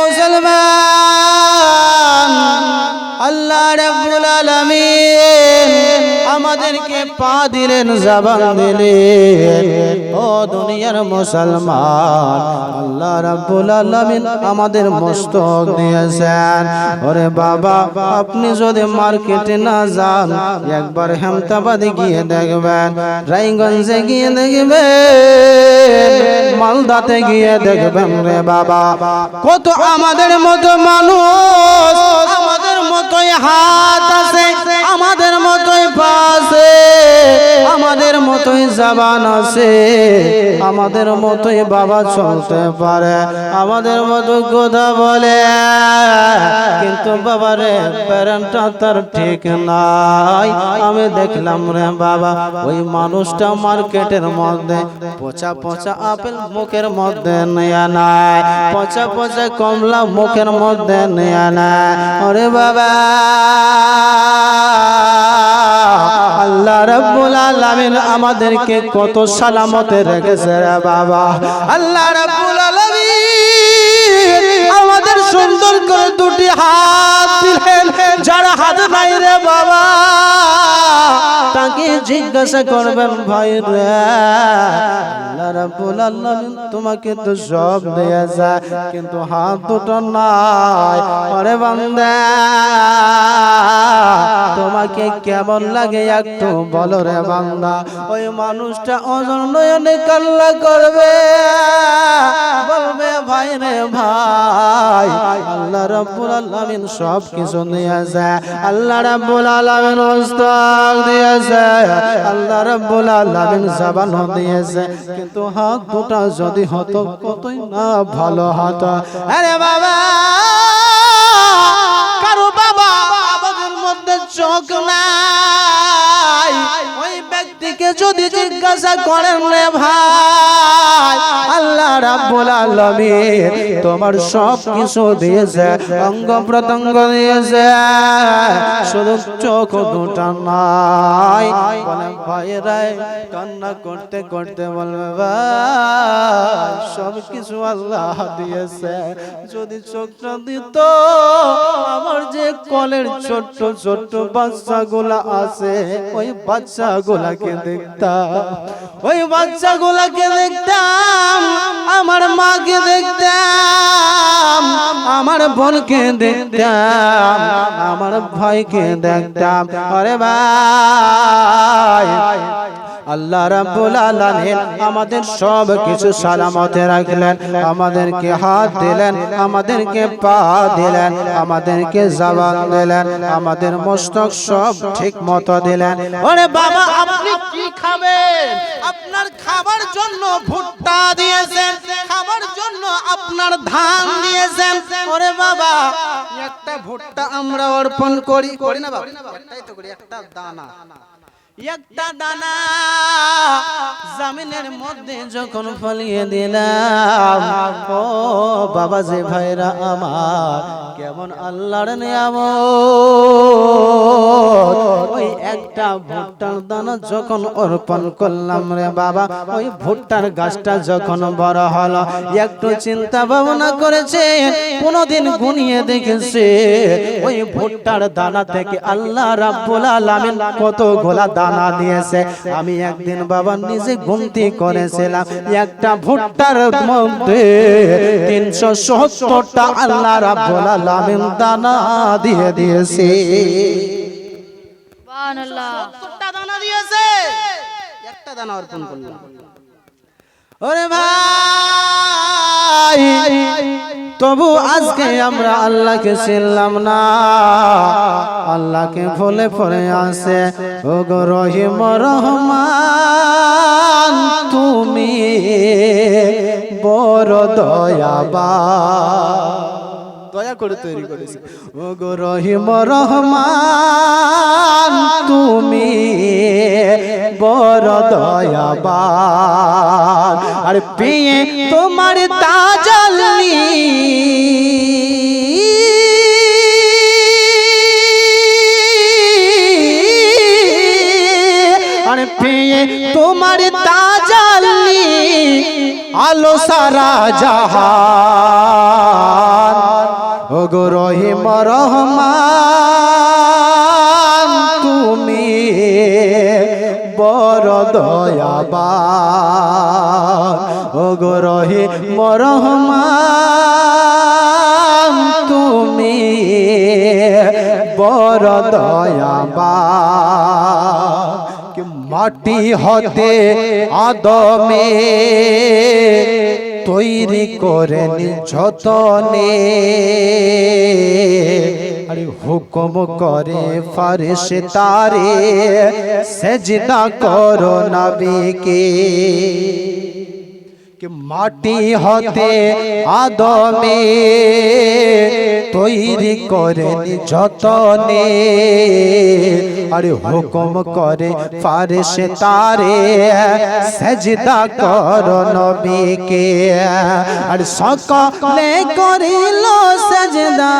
মুসলমান আল্লাহ রব্বুল আলামিন আমাদেরকে পা দিলেন জবান দিলেন। ও দুনিয়ার মুসলমান। আল্লাহ রাব্বুল আলামিন আমাদের মস্তক দিয়েছেন। ওরে বাবা, আপনি যদি মার্কেটে না যান, একবার হেমতাবাদে গিয়ে দেখবেন, রায়গঞ্জে গিয়ে দেখবেন, মালদাতে গিয়ে দেখবেন রে বাবা। কত আমাদের মতো মানুষ মতোই হাত আছে, আমাদের মতোই পা আছে, আমাদের মতোই জবান আছে, আমাদের মতোই বাবা চলতে পারে, আমাদের মতো কথা বলে। কিন্তু বাবারে প্যারেন্টটা তার ঠিক নাই। আমি দেখলাম রে বাবা, ওই মানুষটা মার্কেটের মধ্যে, পচা পচা আপেল মুখের মধ্যে নেয়া নাই পচা পচা কমলা মুখের মধ্যে নেয়া নাই ওরে বাবা আল্লাহ রব্বুল আলামিন আমাদেরকে কত সালামতে রেখেছে রে বাবা। আল্লাহ রব্বুল আলামিন আমাদের সুন্দর করে দুটি হাত যারা হাত নাই রে বাবা, তাকে জিজ্ঞাসা করবেন, ভাই রে তোমাকে তো সব দেয়া যায় কিন্তু হাত দুটো নাই। আরে বান্দা, তোমাকে কেমন লাগে একটু বলো রে বান্দা। ওই মানুষটা ওজন নয়নে কাল্লা করবে। বলবে, ভাই রে ভাই, আল্লাহ রাব্বুল আলামিন সব কিছু দিয়েছে। আল্লাহ রাব্বুল আলামিন ওস্তাক দিয়েছে। আল্লাহ রাব্বুল আলামিন জবান দিয়েছে। কিন্তু হাত দুটো যদি হতো কতই না ভালো হতো। আরে বাবা! যদি জিজ্ঞাসা করেন রে ভাই, আল্লাহ রাব্বুল আলামিন তোমার সব কিছু দিয়েছে অঙ্গ প্রত্যঙ্গ দিয়েছে। শুধু চোখ দুটা নাই। ভাইরাই কান্না করতে করতে বলবে, ভাই সব কিছু আল্লাহ দিয়েছে। যদি চোখটা দিত, আমার যে কলের ছোট্ট ছোট্ট বাচ্চাগুলা আছে, ওই বাচ্চাগুলাকে দেখতাম। ওই বাচ্চাগুলাকে দেখতাম, আমার মাকে দেখতাম, আমার বোনকে দেখতাম, আমার ভাইকে দেখতাম। আরে ভাই আল্লাহ রাব্বুল আলামিন আমাদের সব কিছু সালামতে রাখলেন, আমাদেরকে হাত দিলেন, আমাদেরকে পা দিলেন, আমাদেরকে জবান দিলেন, আমাদের মস্তক সব ঠিক মতো দিলেন। ওরে বাবা, আপনি কি খাবেন? আপনার খাবার জন্য ভুট্টা দিয়েছেন, খাবার জন্য আপনার ধান দিয়েছেন। ওরে বাবা, একটা ভুট্টা আমরা অর্পণ করি করি না বাবা? একটাই তো করি, একটা দানা। একটা দানা জামিনের মধ্যে যখন ফলিয়ে দিলাম, ও বাবা যে ভাইরা আমার, কেমন আল্লাহর নিয়ামত? ওই একটা ভুট্টার দানা যখন অর্পণ করলাম রে বাবা, ওই ভুট্টার গাছটা যখন বড় হলো, একটু চিন্তা ভাবনা করেছে, কোনদিন গুনিয়ে দেখেছে, ওই ভুট্টার দানা থেকে আল্লাহ রাব্বুল আলামিন কত গোলা দানা দিয়েছে। আমি একদিন বাবা নিজে গুনতি করেছিলাম। একটা ভুট্টার মধ্যে তিনশো সত্তরটা আল্লাহ রাব্বুল আলামিন দানা দিয়ে দিয়েছে। সুবহানাল্লাহ। সত্তরটা দানা দিয়েছে। একটা দানা অর্পণ করলাম। ওরে ভাই! তবু আজকে আমরা আল্লাহকে চিনলাম না। আল্লাহকে ভুলে পড়ে আসে ও গো রহিম রহমান, তুমি বড় দয়াবা দয়া করে তৈরি করেছি। ও গো রহিম রহমান তুমি বড় দয়াবান। আর পেয়ে তোমার তাজালি আর পেয়ে তোমার তাজালি আলো সারা জাহান। ওগো রহিম রহমান, তুমি বড় দয়াবান। ওগো রহিম রহমান, তুমি বড় দয়াবান। কি মাটি হতে আদমে তৈরি করেন যতনে। হুকুম করে ফারিস তারে সেজদা করো নবীকে। মাটি হতে আদমে তৈরি করেন যতনে আরে হুকুম করে ফারিস তারে সেজদা কর নবীকে আর সকলে করিল সেজদা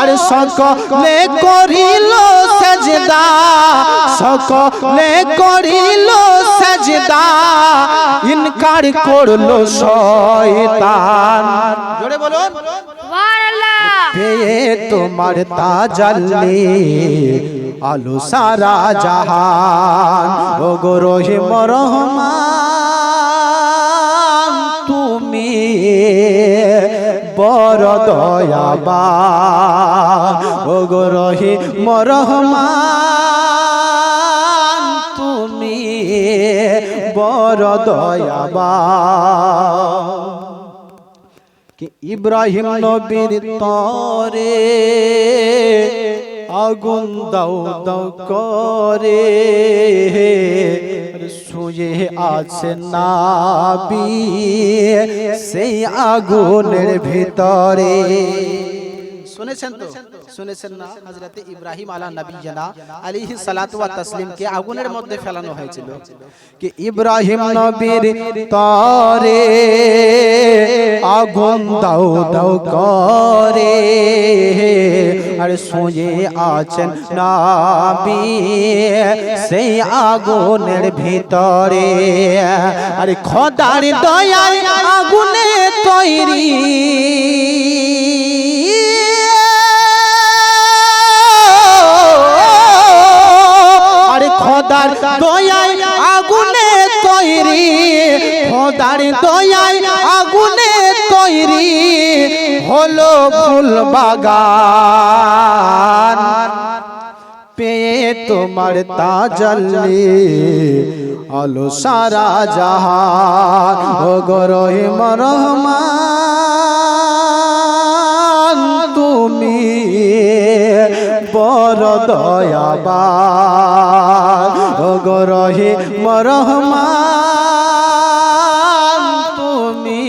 আর সকলে করিল সকলে করিল সেজদা ইনকার করল শয়তান। জোরে বলুন। পেয়ে তোমার তাজাল্লি আলো সারা জাহান। ও গো রহিম রহমান তুমি বড় দয়াবান। ও গো রহিম রহমান তুমি বড় দয়াবান। কি ইব্রাহিম নবীর তরে আগুন দাও দাও করে। শুয়ে আছে নাবি সেই আগুনের ভিতরে। শুনেছেন তো? শুনেছেন না? হযরতে ইব্রাহিম আলা নবী জানা আলাইহিস সালাতু ওয়া তাসলিমকে আগুনের মধ্যে ফেলানো হয়েছিল। কি ইব্রাহিম নবীর তরে আগুন দাও দাও করে। আর শুয়ে আছেন নাবি সেই আগুনের ভিতরে। আর খদার দয়ায় আগুনে তৈরি। খোদার দয়ায় আগুনে তৈরি, খোদার দয়ায় আগুনে তৈরি হলো ফুল বাগান পেয়ে তোমার তাজাল্লি, আলো সারা জাহান। ও গরহিম রহমান, তুমি বড় দয়াবান। ও মরহমান রহমান তুমি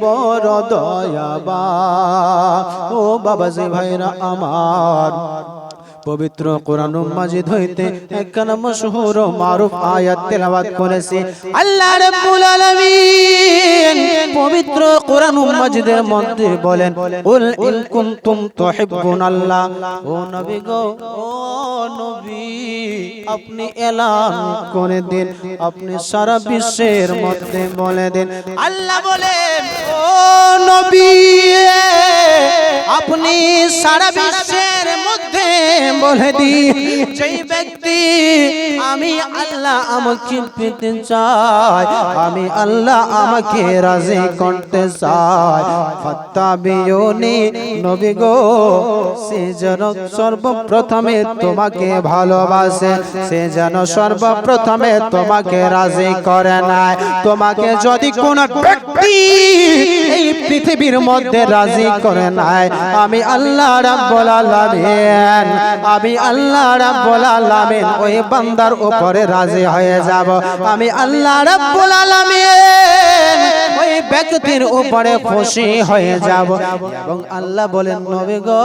বড় দয়াবা ও বাবা যে ভাইরা আমার পবিত্র কোরআন মাজিদ হইতে একখানা মশহুর মারুফ আয়াত তেলাওয়াত করেছে। আল্লাহ রাব্বুল আলামিন পবিত্র কোরআন মাজিদের মধ্যে বলেন কুল ইন কুনতুম তুহিব্বুন আল্লাহ। ও নবী গো, ও নবী, আপনি এলান করে দিন, আপনি সারা বিশ্বের মধ্যে বলে দিন। আল্লাহ বলেন, ও নবী, আপনি সারা বিশ্বের মধ্যে বলে দি যেই ব্যক্তি আমি আল্লাহ আমাকে পেতে চাই আমি আল্লাহ আমাকে রাজি করতে চাই। ফাত্তাবিউনি নবী গো সে যেন সর্বপ্রথমে তোমাকে ভালোবাসে সে যেন সর্বপ্রথমে তোমাকে রাজি করে নাই তোমাকে যদি কোন ব্যক্তি এই পৃথিবীর মধ্যে রাজি করে নাই আমি আল্লাহ রাব্বুল আলামিন আমি আল্লাহ রাব্বুল আলামিন ওই বান্দার উপরে রাজি হয়ে যাব। আমি আল্লাহ রাব্বুল আলামিন ওই ব্যক্তির উপরে খুশি হয়ে যাব। এবং আল্লাহ বলেন, নবী গো,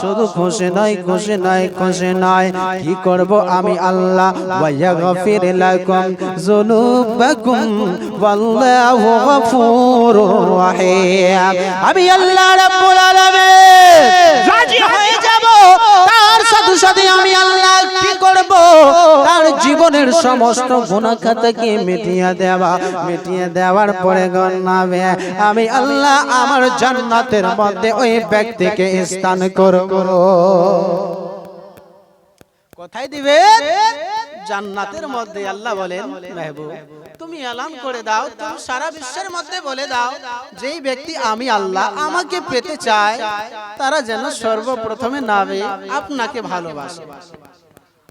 শুধু খুশি নয় খুশি নয় খুশি নয়। কি করব আমি আল্লাহ? ওয়ায়াগফির লাকুম যুনুবাকুম, ওয়াল্লাহু গফুরুর রহিম। আমি আল্লাহ রাব্বুল আলামিন রাজি হয়ে সমস্ত গুণাখাতাকে মিটিয়ে দেওয়া, মিটিয়ে দেওয়ার পরে গণাবে আমি আল্লাহ আমার জান্নাতের মধ্যে ওই ব্যক্তিকে স্থান করব। কোথায় দিবে? জান্নাতের মধ্যে, আল্লাহ বলেন, মেহবুব, তুমি এলান করে দাও, তুমি সারা বিশ্বের মধ্যে বলে দাও, যেই ব্যক্তি আমি আল্লাহ আমাকে পেতে চায়, তারা যেন সর্বপ্রথমে নাবে আপনাকে ভালোবাসে।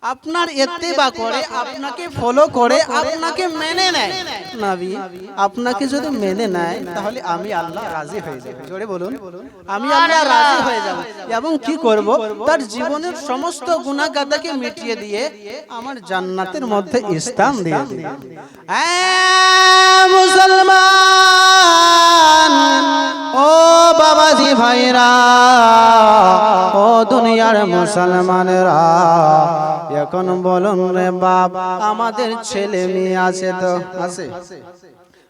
আপনার এত্তেবা করে আপনাকে ফলো করে আপনাকে মেনে নেয়। নাবি আপনাকে যদি মেনে নেয় তাহলে আমি আল্লাহ রাজি হয়ে যাব। জোরে বলুন। আমি আল্লাহ রাজি হয়ে যাব। এবং কি করব? তার জীবনের সমস্ত গুণাগাতাকে মিটিয়ে দিয়ে আমার জান্নাতের মধ্যে স্থান দিয়ে দিই মুসলমান ও বাবাজি ভাইরা ও দুনিয়ার মুসলমানেরা এখন বলুন রে বাপ আমাদের ছেলে মেয়ে আছে তো? আছে।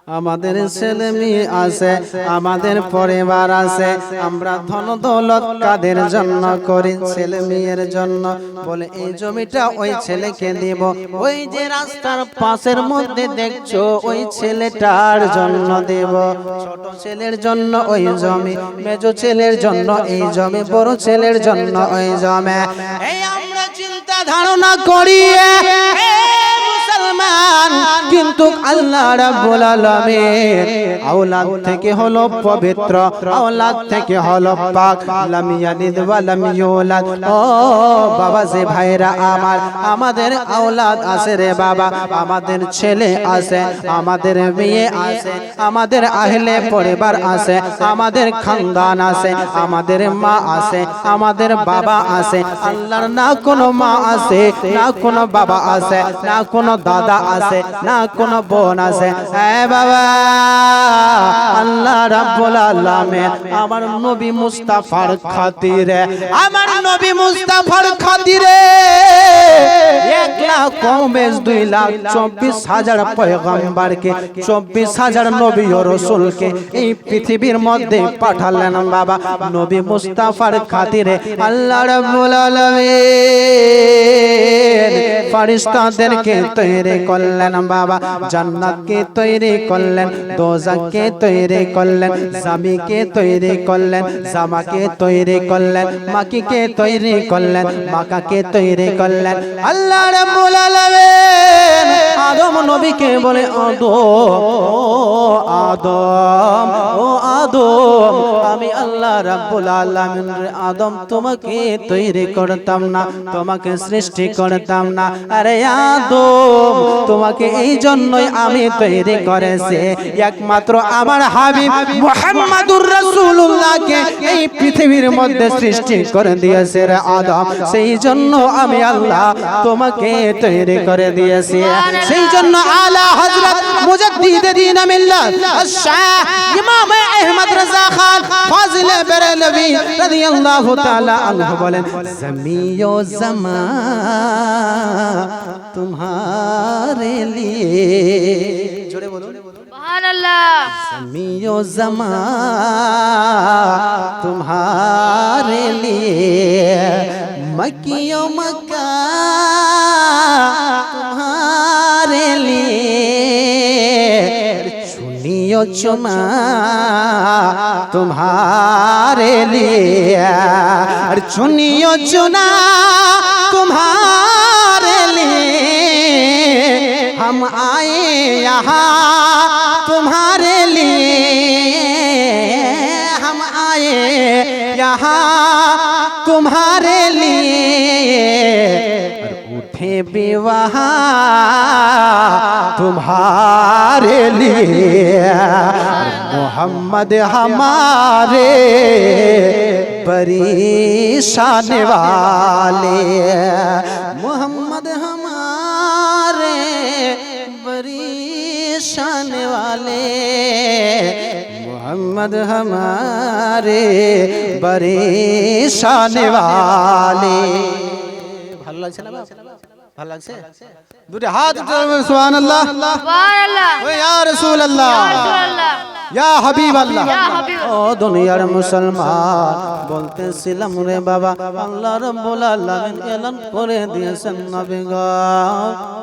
আমাদের ছেলে মেয়ে আছে আমাদের পরিবার আছে। আমরা ধন দৌলত কাদের জন্য করি ছেলে মেয়ের জন্য? বলে এই জমিটা ওই ছেলেকে দিব। ওই যে রাস্তার পাশের মধ্যে দেখছ ওই ছেলেটার জন্য দেব। ছোট ছেলের জন্য ওই জমি মেজো ছেলের জন্য এই জমি বড় ছেলের জন্য ওই জমি। এই আমরা চিন্তা ধারণা করি মুসলমান, কিন্তু আল্লাহ রাব্বুল আলামিন আওলাদ থেকে হলো পবিত্র, আওলাদ থেকে হলো পাক। লাম ইয়ালিদ ওয়া লাম ইউলাদ। ও বাবা, যে ভাইরা আমার, আমাদের আওলাদ আছে রে বাবা, আমাদের ছেলে আছে, আমাদের মেয়ে আছে, আমাদের আহলে পরিবার আছে, আমাদের খানদান আছে, আমাদের মা আছে, আমাদের বাবা আছে, আল্লাহর না কোনো মা আছে, না কোনো বাবা আছে, না কোনো দাদা আছে, না কোনো বোন আছে। হ্যাঁ বাবা, আল্লাহ রাব্বুল আলামিন আমার নবী মুস্তাফার খাতিরে, আমার নবী মুস্তাফার খাতিরে এক লাখ দুই লাখ চব্বিশ হাজার চব্বিশ হাজার নবী ও রসুলকে এই পৃথিবীর মধ্যে পাঠালেন বাবা। নবী মুস্তাফার খাতিরে আল্লাহ রাব্বুল আলামিন ফারিস্তাদেরকে তৈরি করলেন বাবা, জান্নাতকে তৈরি করলেন, দোজাকে তৈরি করলেন স্বামীকে তৈরি করলেন, জামাকে তৈরি করলেন, মাকিকে তৈরি করলেন, মাকাকে তৈরি করলেন। আল্লাহ রাব্বুল আলামিন নবীকে বলে ও আদম ও আদম আমি আল্লাহ রাব্বুল আলামিন আদম তোমাকে তৈরি করতাম না তোমাকে সৃষ্টি করতাম না। আরে আদম তোমাকে এই জন্যই আমি তৈরি করেছি। একমাত্র আমার হাবিব মুহাম্মাদুর রাসূলুল্লাহকে এই পৃথিবীর মধ্যে সৃষ্টি করে দিয়েছে রে আদম। সেই জন্য আমি আল্লাহ তোমাকে তৈরি করে দিয়েছি। সেই জন্য আলা হযরত মুজাদ্দিদ দ্বীন মিল্লাত আশ-শাহ ইমাম আহমদ রাজা খান ফাজিল বেরেলভি রাদিয়াল্লাহু তাআলা আনহু বলেন জমিও জমা तुम्हारे लिए জোরে বলুন সুবহান আল্লাহ जमियो जमा तुम्हारे लिए मकियो मक्का चुमा तुम्हारे लिए अरे चुनियो चुना तुम्हारे लिए हम आए यहाँ तुम्हारे लिए हम आए यहाँ तुम्हारे लिए और उठे भी वहाँ तुम्हारे लिए और मोहम्मद हमारे परेशान वाले मोहम्मद हमारे परेशान वाले मोहम्मद हमारे परेशान वाले ভালো লাগছে না বাপ? ভালো লাগছে? দুটো হাত ও ইয়া রাসূলুল্লাহ। রাসূলুল্লাহ। ইয়া হাবিবাল্লাহ। হাবিব ও দুনিয়ার মুসলমান বলতেছিলাম রে বাবা আল্লাহ রাব্বুল আলামিন এলান করে দিয়েছেন নবী গো।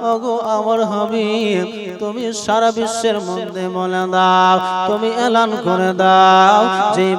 ও গো আমার হাবিব তুমি সারা বিশ্বের মধ্যে বলে দাও তুমি এলান করে দাও যেই